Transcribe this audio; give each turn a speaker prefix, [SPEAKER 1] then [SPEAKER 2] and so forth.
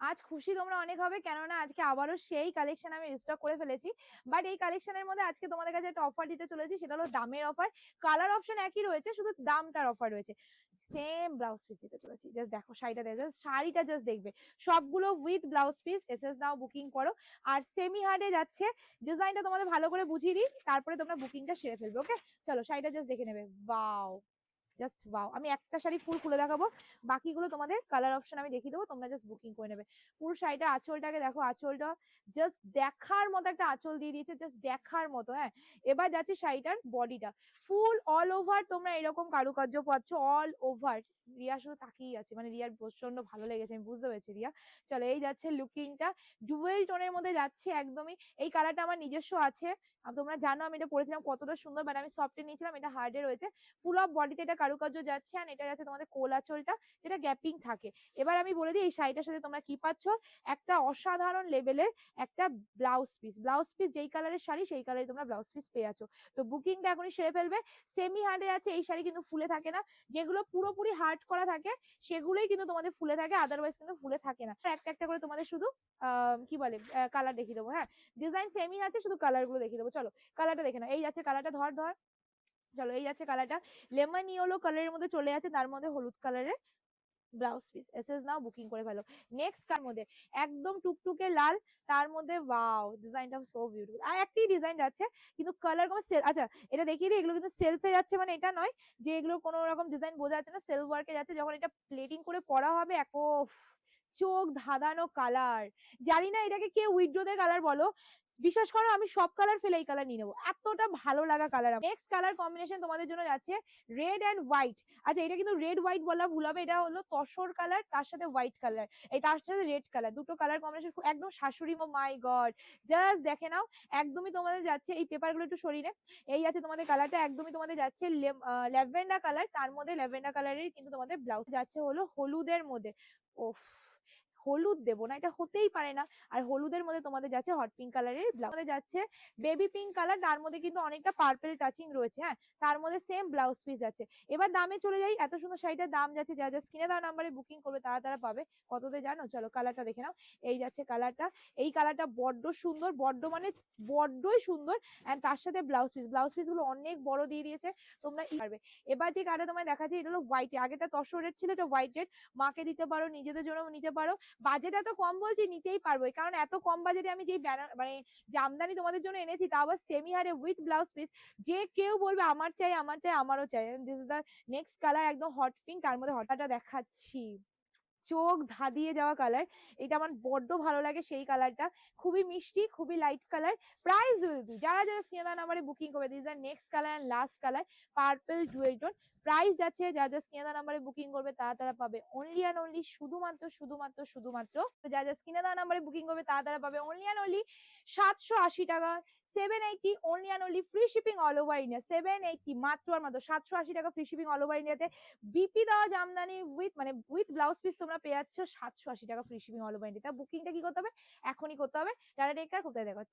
[SPEAKER 1] আজ খুশি তোমরা অনেক হবে, কেননা আজকে আবারও সেই কালেকশন আমি রিস্টক করে ফেলেছি। বাট এই কালেকশনের মধ্যে আজকে তোমাদের কাছে একটা অফার দিতে চলেছি, সেটা হলো দামের অফার কালার অপশন একই রয়েছে, শুধু দামটার অফার রয়েছে। সেম ব্লাউজ পিস দিতে চলেছি। জাস্ট দেখো শাড়িটা দেখো শাড়িটা জাস্ট দেখবে। সবগুলো with blouse piece as as now booking করো। আর সেমি হার্ডে যাচ্ছে ডিজাইনটা তোমাদের ভালো করে বুঝিয়ে দিই, তারপরে তোমরা বুকিংটা সেরে ফেলবে ওকে চলো শাড়িটা জাস্ট দেখে নেবে। বাও জাস্ট বাও আমি একটা শাড়ি ফুল খুলে দেখাবো। বাকিগুলো তোমাদের কালার অপশন আমি দেখিয়ে দেবো, তোমরা জাস্ট বুকিং করে নেবে। পুরো শাড়িটা আঁচলটাকে দেখো, আঁচলটা জাস্ট দেখার মতো একটা আঁচল দিয়ে দিয়েছে জাস্ট দেখার মতো হ্যাঁ? এবার যাচ্ছে শাড়িটার বডিটা ফুল অল ওভার তোমরা এরকম কারুকার্য পাচ্ছ অল ওভার রিয়া শুধু তাকিয়েই আছে মানে রিয়ার প্রচণ্ড ভালো লেগেছে, আমি বুঝতে পেরেছি রিয়া। চলো, এই যাচ্ছে লুকিংটা ডুয়েল টোনের মধ্যে যাচ্ছে একদমই, এই কালারটা আমার নিজস্ব আছে। তোমরা জানো আমি এটা পরেছিলাম কতটা সুন্দর বাট আমি সফটে নিয়েছিলাম, এটা হার্ডে রয়েছে। ফুল অফ বডিতে এটা কারুকার্য যাচ্ছে আর এটা যাচ্ছে তোমাদের কোল আঁচলটা যেটা গ্যাপিং থাকে। এবার আমি বলে দিই, এই শাড়িটার সাথে তোমরা কি পাচ্ছ? একটা অসাধারণ লেভেলের একটা ব্লাউজ পিস ব্লাউজ পিস যেই কালারের শাড়ি, সেই কালারে তোমরা ব্লাউজ পিস পেয়ে আছো। তো বুকিংটা এখনই সেরে ফেলবে। সেমি হার্ডে আছে, এই শাড়ি কিন্তু ফুলে থাকে না। যেগুলো পুরোপুরি হার্ড করা থাকে, সেগুলোই কিন্তু তোমাদের ফুলে থাকে আদারওয়াইজ কিন্তু ফুলে থাকে না। একটা একটা করে তোমাদের শুধু কি বলে কালার দেখিয়ে দেবো হ্যাঁ? ডিজাইন সেমই আছে, শুধু কালারগুলো দেখিয়ে দেবো। চলো কালারটা দেখে নাও। এই যাচ্ছে কালারটা ধর ধর। চলো, এই যাচ্ছে কালারটা লেমন ইয়েলো কালারের মধ্যে চলে যাচ্ছে তার মধ্যে হলুদ কালারের blouse piece as now booking করে ফেলো। নেক্সট কার মধ্যে? একদম টুকটুকে লাল, তার মধ্যে ওয়াও ডিজাইনটা সো বিউটিফুল আর একটি ডিজাইন যাচ্ছে, কিন্তু কালার কোনো সেল আচ্ছা এটা দেখিয়ে দিই, এগুলো কিন্তু সেলফে যাচ্ছে মানে এটা নয় যে এগুলো কোনো রকম ডিজাইন বোঝা যাচ্ছে না সেলফ ওয়ার্কে যাচ্ছে, যখন এটা প্লেটিং করে পরা হবে, এক চোখ ধাঁধানো কালার জানি না এটাকে কে উইড্রোদের কালার বলো? বিশ্বাস করো আমি সব কালার ফেলে এই কালার নিয়ে নেব। এতটা ভালো লাগা কালার নেক্সট কালার কম্বিনেশন তোমাদের জন্য যাচ্ছে রেড অ্যান্ড হোয়াইট আচ্ছা এটা কিন্তু রেড হোয়াইট বলা ভুল হবে। এটা হলো তসর কালার তার সাথে হোয়াইট কালার এই তার সাথে রেড কালার দুটো কালার কম্বিনেশন একদম শাশুড়ি মাই গড জাস্ট দেখে নাও, একদমই তোমাদের যাচ্ছে, এই পেপারগুলো একটু সরিয়ে। এই আছে তোমাদের কালারটা একদমই তোমাদের যাচ্ছে ল্যাভেন্ডার কালার তার মধ্যে ল্যাভেন্ডার কালারের কিন্তু তোমাদের ব্লাউজ যাচ্ছে হলো হলুদের মধ্যে। Of হলুদ দেবো না, এটা হতেই পারে না। আর হলুদের মধ্যে তোমাদের যাচ্ছে হট পিঙ্ক কালারের ব্লাউজ যাচ্ছে বেবি পিঙ্ক কালার তার মধ্যে কিন্তু অনেকটা পার্পেল টাচিং রয়েছে হ্যাঁ? তার মধ্যে সেম ব্লাউজ পিস আছে এবার দামে চলে যাই, এত সুন্দর শাড়িটার দাম যাচ্ছে যা যা স্ক্রিনে দেওয়া নাম্বারে বুকিং করবে, তারা তারা পাবে। কততে জানো? চলো কালারটা দেখে নাও। এই যাচ্ছে কালারটা এই কালারটা বড্ড সুন্দর, বড্ড মানে বড্ডই সুন্দর এন্ড তার সাথে ব্লাউজ পিস ব্লাউজ পিসগুলো অনেক বড় দিয়ে দিয়েছে, তোমরা পারবে। এবার যে কালারটা তোমায় দেখাচ্ছি, এটা হলো হোয়াইট আগেটা তসর রেড ছিল, এটা হোয়াইট রেড মাকে দিতে পারো, নিজেদের জন্য নিতে পারো। বাজেট এত কম বলছি, নিতেই পারব কারণ এত কম বাজেটে আমি যেই ব্যানার মানে আমদানি তোমাদের জন্য এনেছি তা আবার সেমি হারে উইথ ব্লাউজ পিস যে কেউ বলবে, আমার চাই আমার চাই, আমারও চাই। This is the next colour একদম হট পিঙ্ক তার মধ্যে হঠাৎ দেখাচ্ছি। চোখ ধাঁধিয়ে যাওয়া কালার এটা আমার বড্ড ভালো লাগে সেই কালারটা খুবই মিষ্টি, খুবই light colour price will be যারা যারা স্ক্রিনে নাম্বারে বুকিং করবে this the next colour and last colour purple jewel tone price যাচ্ছে, যারা যারা স্ক্রিনে নাম্বারে বুকিং করবে, তারা তারা পাবে অনলি অ্যান্ড অনলি শুধুমাত্র শুধুমাত্র শুধুমাত্র, যারা যারা দেওয়া নাম্বারে বুকিং করবে, তারা তারা পাবে অনলি অ্যান্ড অনলি সাতশো আশি টাকা। Seven eighty only and only free shipping all over India seven eighty মাত্র আর মাত্র সাতশো আশি টাকা ফ্রি শিপিং অল ওভার তে। বিপি দেওয়া জামদানি উইথ মানে উইথ ব্লাউজ পিস তোমরা পেয়ে যাচ্ছ সাতশো আশি টাকা free shipping all over India বুকিংটা কি করতে হবে? এখনই করতে হবে। টাটা টেকার কোথায় দেখা